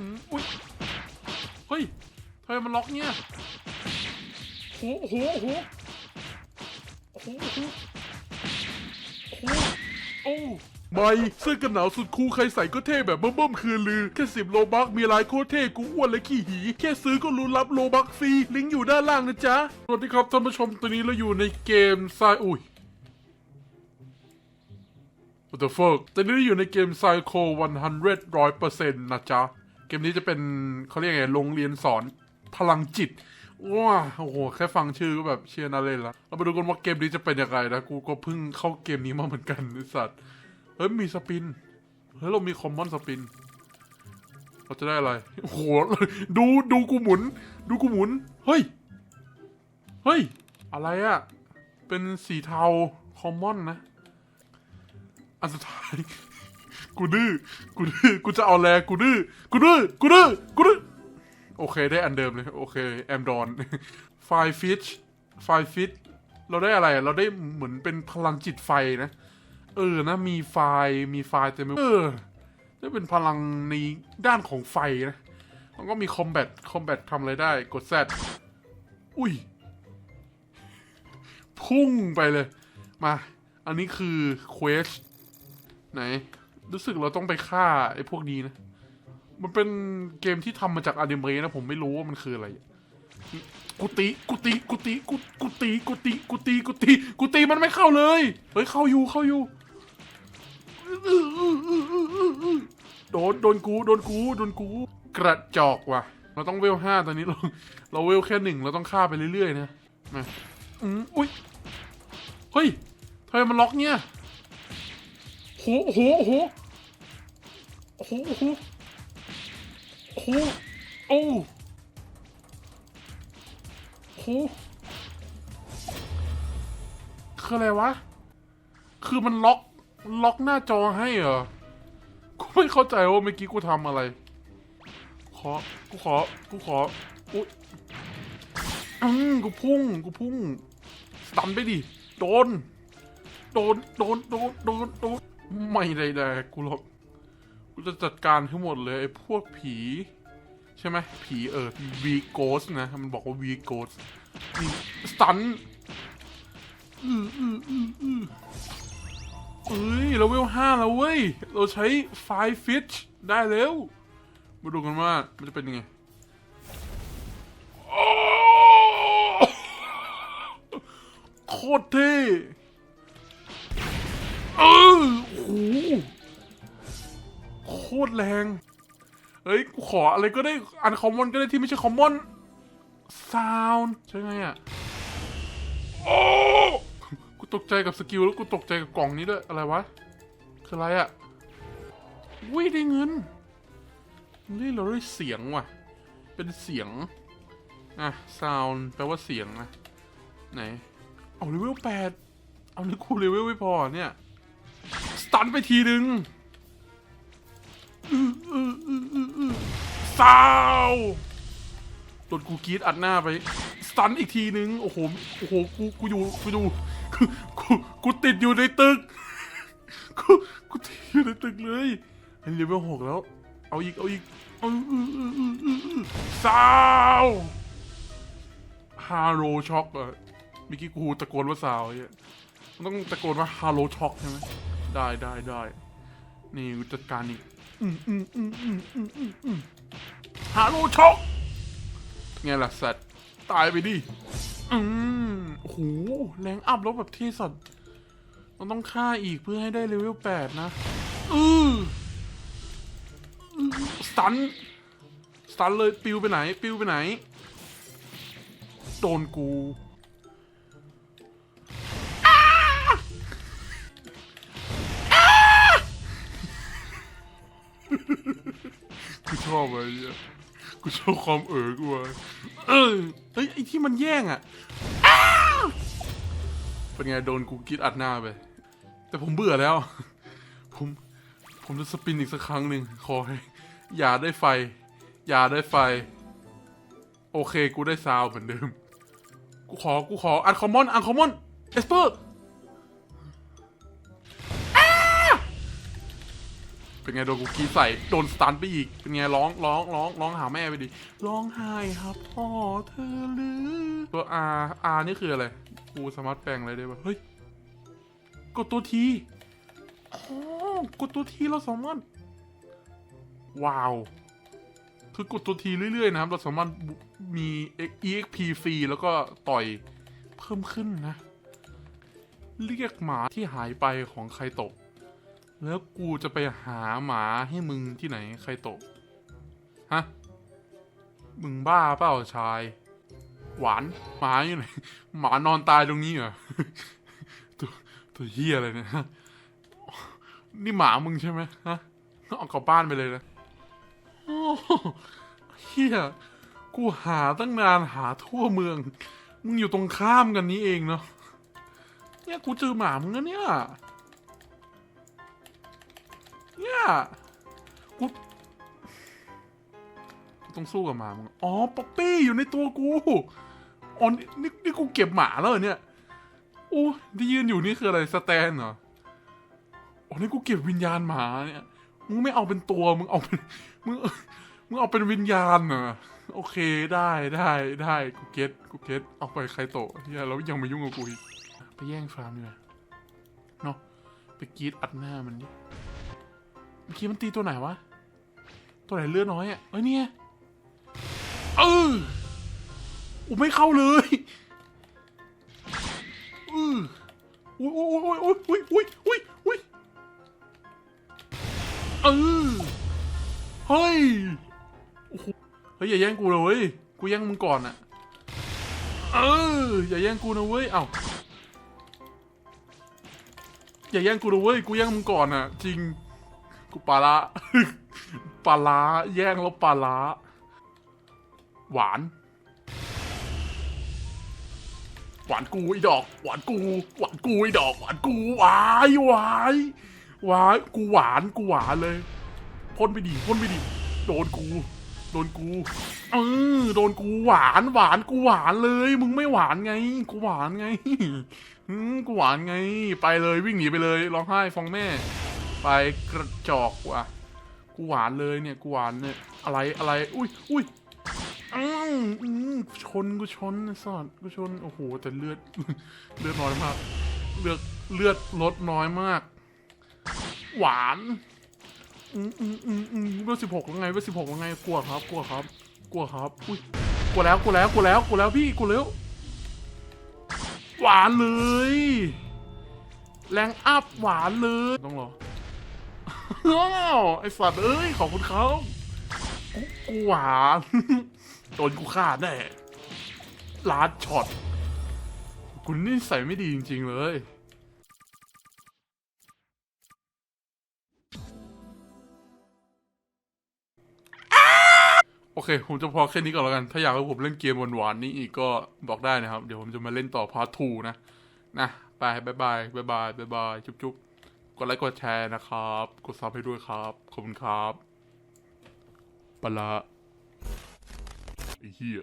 อืมอุ้ยเฮ้ยทำไมมันล็อกเนี่ยโอ้โหโอ้โหโอ้โหโอ้โหโอ้โหโอ้ใบเสื้อกันหนาวสุดคูลใครใส่ก็เท่แบบเบิ่มๆคือลือ แค่สิบโลบักมีลายโคตรเท่กูอ้วนและขี้หี แค่ซื้อก็รู้รับโลบักฟรี ลิงก์อยู่ด้านล่างนะจ๊ะ สวัสดีครับท่านผู้ชมตอนนี้เราอยู่ในเกมทรายอุ้ย What the fuck ตอนนี้เราอยู่ในเกม Psycho 100ร้อยเปอร์เซ็นต์นะจ๊ะ เกมนี้จะเป็นเขาเรียกไงโรงเรียนสอนพลังจิตว้าโอ้โห แค่ฟังชื่อก็แบบเชียร์น่าเล่นละเรามาดูกันว่าเกมนี้จะเป็นยังไงนะ กูก็เพิ่งเข้าเกมนี้มาเหมือนกันไอสัตว์ เฮ้ย มีสปิน เฮ้ย เรามีคอมมอนสปิน เราจะได้อะไร โอ้โห ดูดูกูหมุน ดูกูหมุน เฮ้ย เฮ้ย อะไรอะเป็นสีเทาคอมมอนนะ อันสุดท้าย กูดื้อ กูดื้อ กูจะเอาแรงกูดื้อ กูดื้อ กูดื้อ กูดื้อ โอเคได้อันเดิมเลย โอเค แอมดอน ไฟฟิช ไฟฟิช เราได้อะไร เราได้เหมือนเป็นพลังจิตไฟนะ เออ นะ มีไฟ มีไฟเต็มไปเออได้เป็นพลังในด้านของไฟนะแล้วก็มีคอมแบท คอมแบททำอะไรได้ กดแซดอุ้ย พุ่งไปเลย มา อันนี้คือเควสไหน รู้สึกเราต้องไปฆ่าไอ้พวกนี้นะ มันเป็นเกมที่ทำมาจากอนิเมะนะผมไม่รู้ว่ามันคืออะไร กุฏิกุฏิกุฏิกุกุฏิกุฏิกุฏิกุฏิกุฏิมันไม่เข้าเลย เฮ้ย เข้าอยู่เข้าอยู่โดนโดนกูโดนกูโดนกู กระจอกว่ะ เราต้องเวลห้าตอนนี้เราเราเวลแค่หนึ่งเราต้องฆ่าไปเรื่อยๆนะมาอืมอุ้ยเฮ้ยทำไมมันล็อกเนี่ยโหโหโห โหโหโหโอ้โหคืออะไรวะ คือมันล็อกล็อกหน้าจอให้เหรอ กูไม่เข้าใจว่าเมื่อกี้กูทำอะไร ขอ กูขอ กูขอ อุ๊ยอืมกูพุ่ง กูพุ่งตันไปดิ โดน โดน โดน โดน โดน โดน ไม่ได้แดกกูหรอก กูจะจัดการทั้งหมดเลยไอ้พวกผี ใช่ไหมผีเออวีโกสนะ มันบอกว่าวีโกสสตันอืออืออืออือเอ้ยเราเวลห้าแล้วเว้ย เราใช้ไฟฟิชได้แล้ว มาดูกันว่ามันจะเป็นยังไงโอ้โคตรเท่เออโอ้โห ตรแรง เฮ้ย กูขออะไรก็ได้อันคอมมอนก็ได้ที่ไม่ใช่คอมมอนซาวน์ใช่ไงอะ โอ้ กูตกใจกับสกิลแล้วกูตกใจกับกล่องนี้ด้วย อะไรวะ คืออะไรอะวิได้เงินนี่เราได้เสียงว่ะ เป็นเสียง อะซาวน์แปลว่าเสียงนะไหน เอาเลเวลแปด เอาเลยกูเลเวลไม่พอเนี่ย สตันไปทีนึง ซาวโดนกูกรีดอัดหน้าไปสตันอีกทีนึง โอ้โห โอ้โห กู กูอยู่ กูอยู่ กู กูติดอยู่ในตึก กู กูติดอยู่ในตึกเลย อันเลเวลหกแล้ว เอาอีก เอาอีกซาวฮาโรช็อกอะเมื่อกี้กูตะโกนว่าซาวไอ้เหี้ยมันต้องตะโกนว่าฮาโลช็อกใช่ไหมได้ได้ได้ นี่จัดการอีก ฮาโลช็อกไงล่ะสัตว์ ตายไปดิ อืมโอ้โห แรงอัพล้วแบบที่สัตว์มันต้องฆ่าอีกเพื่อให้ได้เลเวลแปดนะ อือสตันสตันเลยปิวไปไหน ปิวไปไหน โดนกู ชอบอะไรเนี่ยกูชอบความเอ๋อกูว่ะเออเฮ้ยไอที่มันแย่งอะอ้าเป็นไงโดนกูกรีดอัดหน้าไป แต่ผมเบื่อแล้ว ผมผมจะสปินอีกสักครั้งหนึ่งขอให้อย่าได้ไฟ อย่าได้ไฟ โอเคกูได้ซาวเหมือนเดิม กูขอกูขออันคอมมอนอันคอมมอนเอสเปอร์ เป็นไงโดนกูกรีดใส่โดนสตันไปอีกเป็นไงร้องร้องร้องร้องหาแม่ไปดิร้องไห้ครับพ่อเธอหรือตัว R R นี่คืออะไรกูสามารถแปลงอะไรได้ปะเฮ้ยกดตัวทีอ๋อกดตัวทีเราสามารถว้าว คือกดตัวทีเรื่อยๆนะครับ เราสามารถมี exp ฟรีแล้วก็ต่อยเพิ่มขึ้นนะ เรียกหมาที่หายไปของใครตะ แล้วกูจะไปหาหมาให้มึงที่ไหนใครตะฮะ มึงบ้าเปล่าชาย หวาน หมาอยู่ไหน หมานอนตายตรงนี้เหรอ ตัวตัวเฮียอะไรเนี่ยนี่หมามึงใช่ไหมฮะเอากลับบ้านไปเลยนะโอ้เฮียกูหาตั้งนานหาทั่วเมือง มึงอยู่ตรงข้ามกันนี้เองเนาะเนี่ยกูเจอหมามึงนะเนี่ย เนี่ยกูต้องสู้กับหมามึงอ๋อ ป๊อปปี้อยู่ในตัวกู อ๋อนี่นี่นี่กูเก็บหมาแล้วเนี่ย โอ้ที่ยืนอยู่นี่คืออะไร สแตนเหรอ อ๋อ นี่กูเก็บวิญญาณหมาเนี่ย มึงไม่เอาเป็นตัว มึงเอาเป็น มึง มึงเอาเป็นวิญญาณเหรอ โอเค ได้ได้ได้ กูเก็ตกูเก็ตเอาไปใครโตเฮียแล้วยังมายุ่งกับกูอีก ไปแย่งฟาร์มดีกว่าเนาะ ไปกีดอัดหน้ามันดิ มื่อกี้มันตีตัวไหนวะ ตัวไหนเลือดน้อยอะเอ้ยเนี่ยเอออูไม่เข้าเลยเอออุ้ยอุ้ยอุ้ยอุ้ยอุ้ยอุ้ยอุ้ยเออเฮ้ยโอ้โหเฮ้ยอย่าแย่งกูเลยเว้ยกูแย่งมึงก่อนอะเอออย่าแย่งกูนะเว้ยเอ้าอย่าแย่งกูนะเว้ยกูแย่งมึงก่อนอะ จริง กูปลาละปลาละแย่งแล้วปลาละหวาน หวานกูไอ้ดอก หวานกู หวานกูไอ้ดอก หวานกูหวายหวายหวายกูหวานกูหวานเลยพ่นไปดิพ่นไปดิโดนกูโดนกูเออโดนกูหวานหวานกูหวานเลย มึงไม่หวานไง กูหวานไงกูหวานไง ไปเลยวิ่งหนีไปเลยร้องไห้ฟ้องแม่ ไปกระจอกว่ะ กูหวานเลยเนี่ย กูหวานเนี่ย อะไรอะไร อุ้ยอุ้ยอืมอืมชนกูชนไอ้สัตว์กูชน โอ้โห แต่เลือด เลือดน้อยมาก เลือดเลือดลดน้อยมาก หวาน อืมอืมอืมอืมเบอร์สิบหกแล้วไงเบอร์สิบหกแล้วไง กลัวครับ กลัวครับ กลัวครับ อุ้ย กลัวแล้ว กลัวแล้ว กลัวแล้ว กลัวแล้วพี่ กลัวแล้ว หวานเลย แรงอัพหวานเลย ต้องรอ อ้าวไอสัตว์เอ้ยขอบคุณเขากูกูหวานโดนกูฆ่าแน่ลาดช็อตคุณนี่ใส่ไม่ดีจริง ๆ เลยโอเค ผมจะพอแค่นี้ก่อนแล้วกัน ถ้าอยากให้ผมเล่นเกมหวานๆนี้อีกก็บอกได้นะครับ เดี๋ยวผมจะมาเล่นต่อพาร์ทูนะ นะ ไปบายบายบายบายบายจุ๊บจุ๊บ กดไลค์กดแชร์นะครับ กดซับให้ด้วยครับ ขอบคุณครับปละไอ้เหี้ย